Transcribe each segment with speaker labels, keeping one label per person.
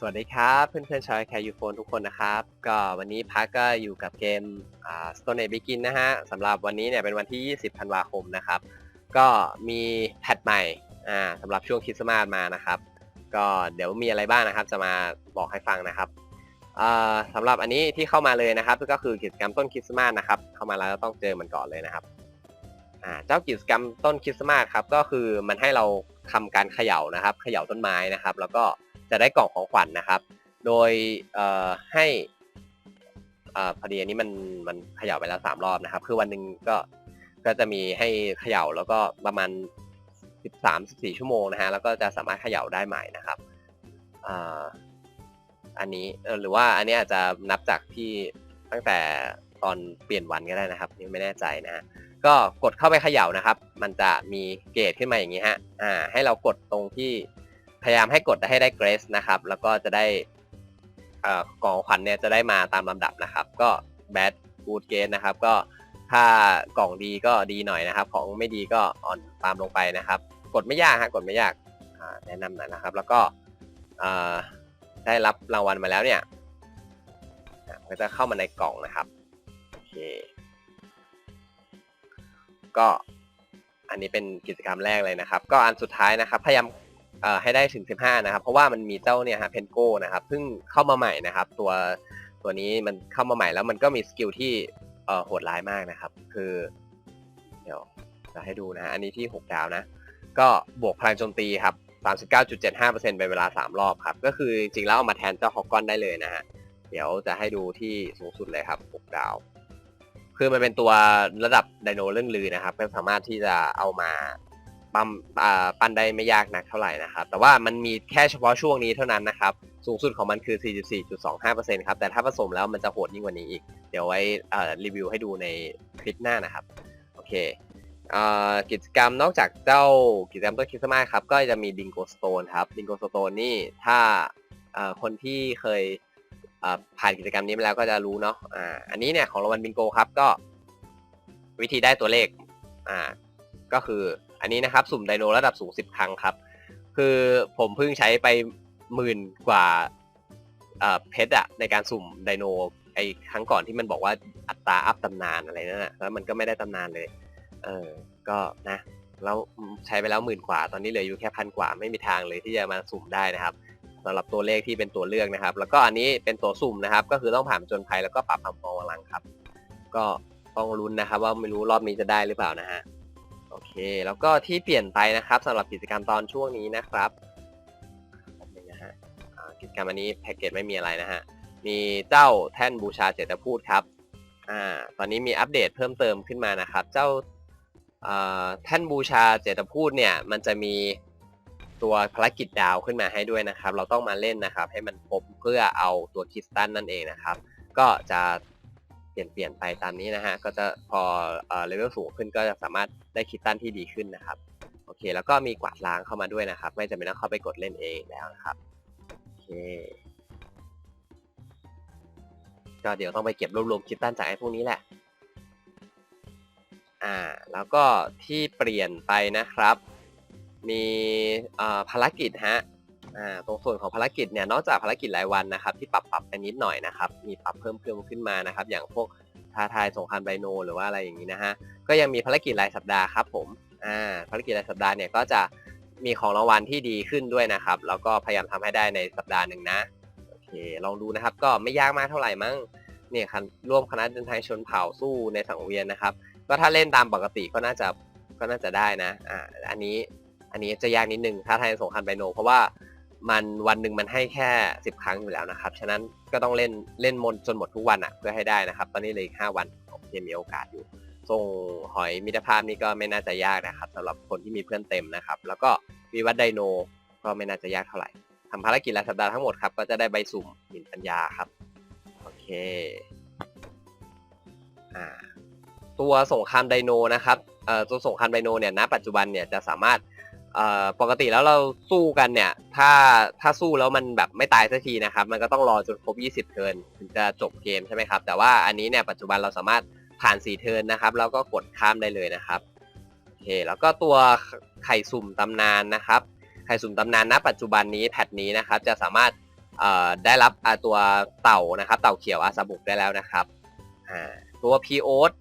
Speaker 1: สวัสดีครับเพื่อนๆชาวแคร์ยูโฟนทุกคนนะครับ ก็วันนี้พักก็อยู่กับเกมอ่า Stone Age Begin นะฮะสำหรับวันนี้เนี่ยเป็นวันที่ 20 ธันวาคมนะครับ ก็มีแพทใหม่อ่าสำหรับช่วงคริสต์มาสมานะครับ ก็เดี๋ยวมีอะไรบ้างนะครับ จะมาบอกให้ฟังนะครับอ่าสำหรับอันนี้ที่เข้ามาเลยนะครับ ก็คือกิจกรรมต้นคริสต์มาสนะครับ เข้ามาแล้วต้องเจอมันก่อนเลยนะครับอ่าเจ้ากิจกรรมต้นคริสต์มาสครับก็คือมันให้เราทำการเขย่านะครับ เขย่าต้นไม้นะครับ แล้วก็ จะได้กล่องของขวัญนะครับ โดยให้พอดีอันนี้มันมันเขย่าไปแล้วสามรอบนะครับ คือวันหนึ่งก็ก็จะมีให้เขย่าแล้วก็ประมาณ 13-14 ชั่วโมงนะฮะแล้วก็จะสามารถเขย่าได้ใหม่นะครับอันนี้หรือว่าอันนี้อาจจะนับจากที่ตั้งแต่ตอนเปลี่ยนวันก็ได้นะครับยังไม่แน่ใจนะฮะก็กดเข้าไปเขย่านะครับ มันจะมีเกรดขึ้นมาอย่างนี้ฮะอ่าให้เรากดตรงที่ พยายามให้กดให้ได้เกรสนะครับ แล้วก็จะได้กล่องขวัญเนี่ยจะได้มาตามลำดับนะครับ ก็แบดกูดเกสนะครับ ก็ถ้ากล่องดีก็ดีหน่อยนะครับ ของไม่ดีก็อ่อนตามลงไปนะครับ กดไม่ยากฮะกดไม่ยากแนะนำหน่อยนะครับ แล้วก็ได้รับรางวัลมาแล้วเนี่ยก็จะเข้ามาในกล่องนะครับโอเคก็อันนี้เป็นกิจกรรมแรกเลยนะครับ ก็อันสุดท้ายนะครับ พยายาม ให้ได้ถึง 15 นะครับ เพราะว่ามันมีเจ้าเนี่ยฮะเพนโก้นะครับเพิ่งเข้ามาใหม่นะครับ ตัวตัวนี้มันเข้ามาใหม่แล้วมันก็มีสกิลที่โหดร้ายมากนะครับ คือเดี๋ยวจะให้ดูนะฮะอันนี้ที่ 6 ดาวนะ ก็บวกพลังโจมตีครับ 39.75%เป็นเวลา 3 รอบครับ ก็คือจริงๆแล้วเอามาแทนเจ้าฮอกกอนได้เลยนะฮะเดี๋ยวจะให้ดูที่สูงสุดเลยครับ 6 ดาว คือมันเป็นตัวระดับไดโนเรื่องลือนะครับก็สามารถที่จะเอามา ปั้มปั้นได้ไม่ยากนักเท่าไหร่นะครับ แต่ว่ามันมีแค่เฉพาะช่วงนี้เท่านั้นนะครับ สูงสุดของมันคือ 44.25%ครับ แต่ถ้าผสมแล้วมันจะโหดยิ่งกว่านี้อีก เดี๋ยวไว้รีวิวให้ดูในคลิปหน้านะครับ โอเคอกิจกรรมนอกจากเจ้ากิจกรรมต้นคริสต์มาสครับ ก็จะมีดิงโกสโตนครับ ดิงโกสโตนนี่ถ้าคนที่เคยผ่านกิจกรรมนี้มาแล้วก็จะรู้เนาะอันนี้เนี่ยของรางวัลบิงโกครับก็วิธีได้ตัวเลข อ่า ก็คือ อันนี้นะครับ สุ่มไดโนระดับสูง10ครั้งครับ คือผมเพิ่งใช้ไปหมื่นกว่าเพชรอะในการสุ่มไดโนไอครั้งก่อนที่มันบอกว่าอัตราอัพตำนานอะไรนั่นแหะแล้วมันก็ไม่ได้ตำนานเลย เออ ก็นะแล้วใช้ไปแล้วหมื่นกว่า ตอนนี้เหลืออยู่แค่พันกว่าไม่มีทางเลยที่จะมาสุ่มได้นะครับสำหรับตัวเลขที่เป็นตัวเลือกนะครับ แล้วก็อันนี้เป็นตัวสุ่มนะครับ ก็คือต้องผ่านจนภัยแล้วก็ปรับความพอลังครับ ก็ต้องลุ้นนะครับ ว่าไม่รู้รอบนี้จะได้หรือเปล่านะฮะ โอเค แล้วก็ที่เปลี่ยนไปนะครับสำหรับกิจกรรมตอนช่วงนี้นะครับแป๊บนึงนะฮะอ่ากิจกรรมอันนี้แพ็กเกจไม่มีอะไรนะฮะ มีเจ้าแท่นบูชาเจตพูดครับ อ่า ตอนนี้มีอัปเดตเพิ่มเติมขึ้นมานะครับ เจ้าอ่าแท่นบูชาเจตพูดเนี่ย มันจะมีตัวภารกิจดาวขึ้นมาให้ด้วยนะครับ เราต้องมาเล่นนะครับ ให้มันครบเพื่อเอาตัวคริสตันนั่นเองนะครับ ก็จะ ลี่ยนเปลี่ยนไปตามนี้นะฮะ ก็จะพอเลเวลสูงขึ้นก็จะสามารถได้คริสตันที่ดีขึ้นนะครับ โอเค แล้วก็มีกวาดล้างเข้ามาด้วยนะครับ ไม่จำเป็นต้องเข้าไปกดเล่นเองแล้วนะครับ โอเค ก็เดี๋ยวต้องไปเก็บรวบรวมคริสตันจากไอ้พวกนี้แหละ อ่า แล้วก็ที่เปลี่ยนไปนะครับ มีภารกิจฮะ อ่าตรงส่วนของภารกิจเนี่ยนอกจากภารกิจรายวันนะครับ ที่ปรับปรับไปนิดหน่อยนะครับมีปรับเพิ่มเพิ่มขึ้นมานะครับ อย่างพวกท้าทายสงครามไดโน หรือว่าอะไรอย่างนี้นะฮะก็ยังมีภารกิจรายสัปดาห์ครับผมอ่าภารกิจรายสัปดาห์เนี่ยก็จะมีของรางวัลที่ดีขึ้นด้วยนะครับ แล้วก็พยายามทำให้ได้ในสัปดาห์หนึ่งนะโอเคลองดูนะครับ ก็ไม่ยากมากเท่าไหร่มั้งเนี่ยคันร่วมคณะเดินทางชนเผ่าสู้ในสังเวียนนะครับ ก็ถ้าเล่นตามปกติก็น่าจะก็น่าจะได้นะอ่าอันนี้อันนี้จะยากนิดนึงถ้าทายสงครามไดโน เพราะว่า มันวันหนึ่งมันให้แค่ 10 ครั้งอยู่แล้วนะครับ ฉะนั้นก็ต้องเล่นเล่นมนจนหมดทุกวันอะเพื่อให้ได้นะครับ ตอนนี้เหลยอีก5วันผมยังมีโอกาสอยู่ ส่งหอยมิตรภาพนี่ก็ไม่น่าจะยากนะครับสำหรับคนที่มีเพื่อนเต็มนะครับ แล้วก็วิวัฒไดโนก็ไม่น่าจะยากเท่าไหร่ทำภารกิจรายสัปดาห์ทั้งหมดครับก็จะได้ใบสุ่มหินปัญญาครับโอเคอ่าตัวสงครามไดโนนะครับเอ่อตัวสงครามไดโนเนี่ยณปัจจุบันเนี่ยจะสามารถ เอ่อปกติแล้วเราสู้กันเนี่ย ถ้าถ้าสู้แล้วมันแบบไม่ตายสักทีนะครับ มันก็ต้องรอจนครบ 20 เทิร์นถึงจะจบเกมใช่ไหมครับ แต่ว่าอันนี้เนี่ยปัจจุบันเราสามารถผ่าน 4 เทิร์นนะครับ แล้วก็กดข้ามได้เลยนะครับโอเคแล้วก็ตัวไข่สุ่มตำนานนะครับ ไข่สุ่มตำนานณ ปัจจุบันนี้แพทนี้นะครับ จะสามารถเอ่อได้รับตัวเต่านะครับ เต่าเขียวอาซาบุกได้แล้วนะครับอ่าตัวพีโอส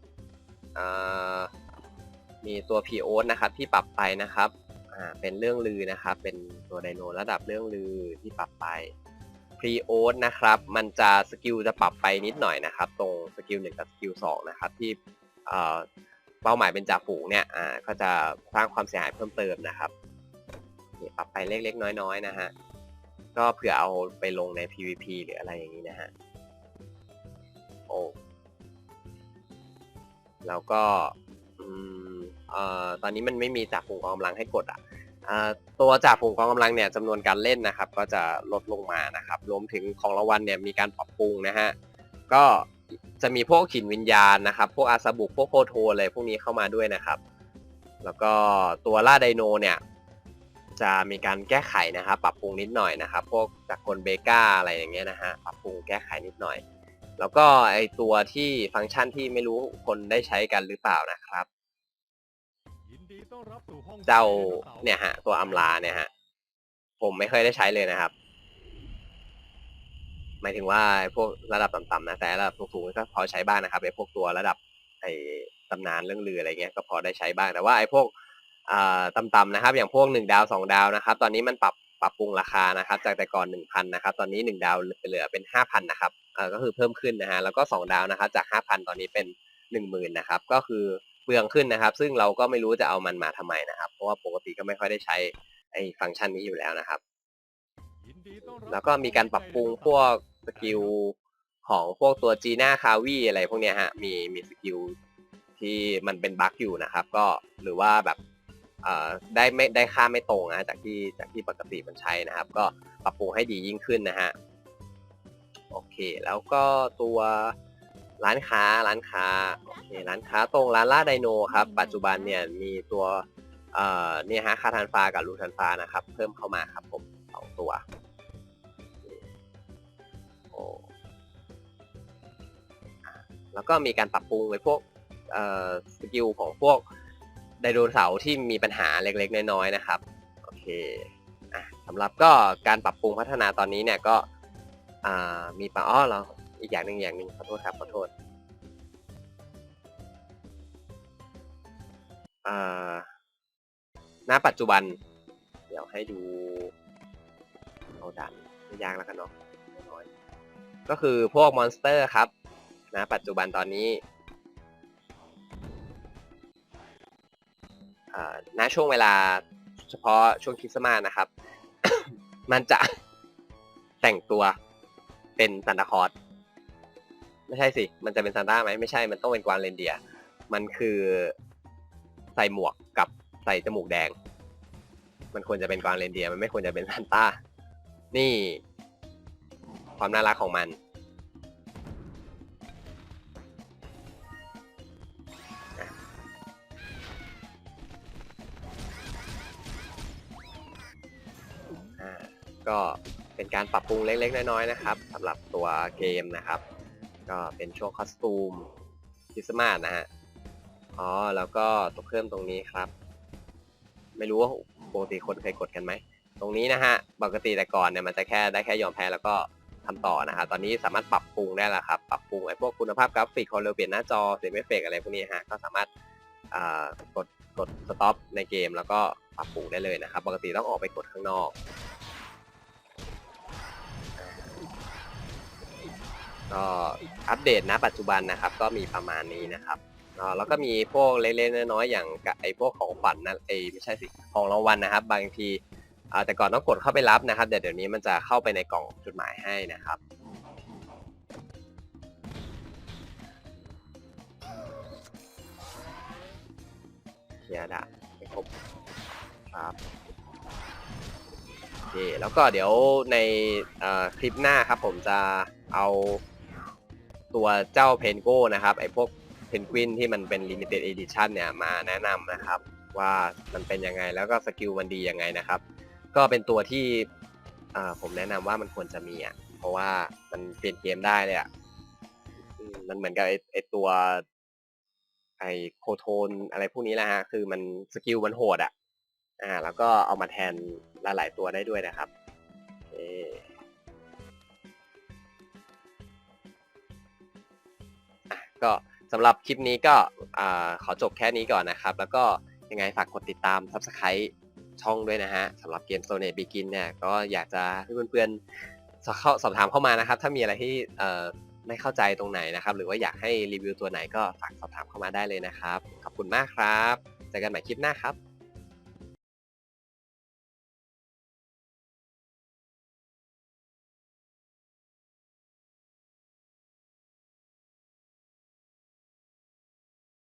Speaker 1: อ่ามีตัวพีโอสนะครับที่ปรับไปนะครับ อ่าเป็นเรื่องลือนะครับ เป็นตัวไดโนระดับเรื่องลือที่ปรับไปพรีโอสนะครับ มันจะสกิลจะปรับไปนิดหน่อยนะครับ ตรงสกิลหนึ่งกับสกิลสองนะครับ ที่เอ่อเป้าหมายเป็นจ่าฝูงเนี่ยอ่าก็จะสร้างความเสียหายเพิ่มเติมนะครับนี่ปรับไปเล็กๆ น้อยๆนะฮะก็เผื่อเอาไปลงใน PVP หรืออะไรอย่างนี้นะฮะโอ้แล้วก็อืม เอ่อตอนนี้มันไม่มีจ่าฝูงกองกำลังให้กดอะอ่าตัวจ่าฝูงกองกำลังเนี่ยจำนวนการเล่นนะครับ ก็จะลดลงมานะครับรวมถึงของรางวัลเนี่ยมีการปรับปรุงนะฮะก็จะมีพวกขินวิญญาณนะครับ พวกอาซาบุกพวกโคโทอะไรพวกนี้เข้ามาด้วยนะครับ แล้วก็ตัวล่าไดโนเนี่ยจะมีการแก้ไขนะครับปรับปรุงนิดหน่อยนะครับ พวกจากกลเบก้าอะไรอย่างเงี้ยนะฮะปรับปรุงแก้ไขนิดหน่อย แล้วก็ไอตัวที่ฟังก์ชันที่ไม่รู้คนได้ใช้กันหรือเปล่านะครับ เจ้าเนี่ยฮะ ตัวอัมลาเนี่ยฮะ ผมไม่เคยได้ใช้เลยนะครับ หมายถึงว่าไอ้พวกระดับต่ำๆนะแต่ระดับสูงๆก็พอใช้บ้างนะครับไอ้พวกตัวระดับไอ้ตำนานเรื่องลืออะไรเงี้ยก็พอได้ใช้บ้างแต่ว่าไอ้พวกอ่าต่ำๆนะครับ อย่างพวกหนึ่งดาวสองดาวนะครับ ตอนนี้มันปรับปรับปรุงราคานะครับ จากแต่ก่อนหนึ่งพันนะครับ ตอนนี้หนึ่งดาวเหลือเป็นห้าพันนะครับอ่าก็คือเพิ่มขึ้นนะฮะแล้วก็สองดาวนะครับ จากห้าพันตอนนี้เป็นหนึ่งหมื่นนะครับ ก็คือ เปลืองขึ้นนะครับ ซึ่งเราก็ไม่รู้จะเอามันมาทำไมนะครับ เพราะว่าปกติก็ไม่ค่อยได้ใช้ไอ้ฟังก์ชันนี้อยู่แล้วนะครับ
Speaker 2: ยินดีต้อนรับ
Speaker 1: แล้วก็มีการปรับปรุงพวกสกิลของพวกตัวจีน่าคาวีอะไรพวกเนี้ยฮะมีมีสกิลที่มันเป็นบั๊กอยู่นะครับ ก็หรือว่าแบบเอ่อได้ไม่ได้ค่าไม่ตรงนะจากที่จากที่ปกติมันใช้นะครับ ก็ปรับปรุงให้ดียิ่งขึ้นนะฮะโอเค แล้วก็ตัว ร้านค้าร้านค้าโอเคร้านค้าตรงร้านล่าไดโนครับ ปัจจุบันเนี่ยมีตัวเอ่อเนี่ยฮะคาทันฟ้ากับลูทันฟ้านะครับ เพิ่มเข้ามาครับผมสองตัวโอ้อะแล้วก็มีการปรับปรุงไว้พวกเอ่อสกิลของพวกไดโนเสาร์ที่มีปัญหาเล็กๆ น้อยๆนะครับโอเคอะสำหรับก็การปรับปรุงพัฒนาตอนนี้เนี่ยก็อ่ามีปะอ้อเหรอ อีกอย่างหนึ่งอย่างหนึ่งขอโทษครับขอโทษอ่าณปัจจุบัน เดี๋ยวให้ดูเอาดันไม่ยากแล้วกันเนาะน้อยก็คือพวกมอนสเตอร์ครับนะปัจจุบันตอนนี้อ่าณช่วงเวลาเฉพาะช่วงคริสต์มาสนะครับ มันจะแต่งตัวเป็นซานตาคลอส ไม่ใช่สิ มันจะเป็นซานต้าไหมไม่ใช่ มันต้องเป็นกวางเรนเดียร์มันคือใส่หมวกกับใส่จมูกแดง มันควรจะเป็นกวางเรนเดียร์มันไม่ควรจะเป็นซานต้า นี่ ความน่ารักของมัน ก็เป็นการปรับปรุงเล็กๆ น้อยๆ นะครับสำหรับตัวเกมนะครับ ก็เป็นช่วงคอสตูมคริสต์มาสนะฮะ อ๋อ แล้วก็ตัวเพิ่มตรงนี้ครับ ไม่รู้ว่าปกติคนเคยกดกันไหม ตรงนี้นะฮะ ปกติแต่ก่อนเนี่ยมันจะแค่ได้แค่ยอมแพ้แล้วก็ทำต่อนะฮะ ตอนนี้สามารถปรับปรุงได้แล้วครับ ปรับปรุงไอ้พวกคุณภาพกราฟิกความเร็วเปลี่ยนหน้าจอเสียงเอฟเฟกอะไรพวกนี้ฮะ ก็สามารถกดกดสต็อปในเกมแล้วก็ปรับปรุงได้เลยนะครับ ปกติต้องออกไปกดข้างนอก ก็อัปเดตนะปัจจุบันนะครับ ก็มีประมาณนี้นะครับเนาแล้วก็มีพวกเล็กๆน้อยๆอย่างไอ้พวกของฝันนะไอ้ไม่ใช่สิของรางวัลนะครับ บางทีอ่าแต่ก่อนต้องกดเข้าไปรับนะครับแต่เดี๋ยวนี้มันจะเข้าไปในกล่องจดหมายให้นะครับเคลียร์ด่าไม่ครบครับโอเคแล้วก็เดี๋ยวในอ่อคลิปหน้าครับผมจะเอา ตัวเจ้าเพนโก้นะครับไอ้พวกเพนกวินที่มันเป็น Limited Edition เนี่ยมาแนะนำนะครับ ว่ามันเป็นยังไงแล้วก็สกิลมันดียังไงนะครับ ก็เป็นตัวที่อ่าผมแนะนำว่ามันควรจะมีอะเพราะว่ามันเปลี่ยนเกมได้เลยอะมันเหมือนกับไอไอตัวไอโคโทนอะไรพวกนี้แหละฮะ คือมันสกิลมันโหดอะ อ่า แล้วก็เอามาแทนหลาย ๆ ตัวได้ด้วยนะครับ ก็สำหรับคลิปนี้ก็ขอจบแค่นี้ก่อนนะครับ แล้วก็ยังไงฝากกดติดตาม Subscribe ช่องด้วยนะฮะสำหรับเกมโซเนตบิกินเนี่ยก็อยากจะให้เพื่อนๆสอบเข้าสอบถามเข้ามานะครับ ถ้ามีอะไรที่ไม่เข้าใจตรงไหนนะครับ หรือว่าอยากให้รีวิวตัวไหนก็ฝากสอบถามเข้ามาได้เลยนะครับ ขอบคุณมากครับเจอกันใหม่คลิปหน้าครับ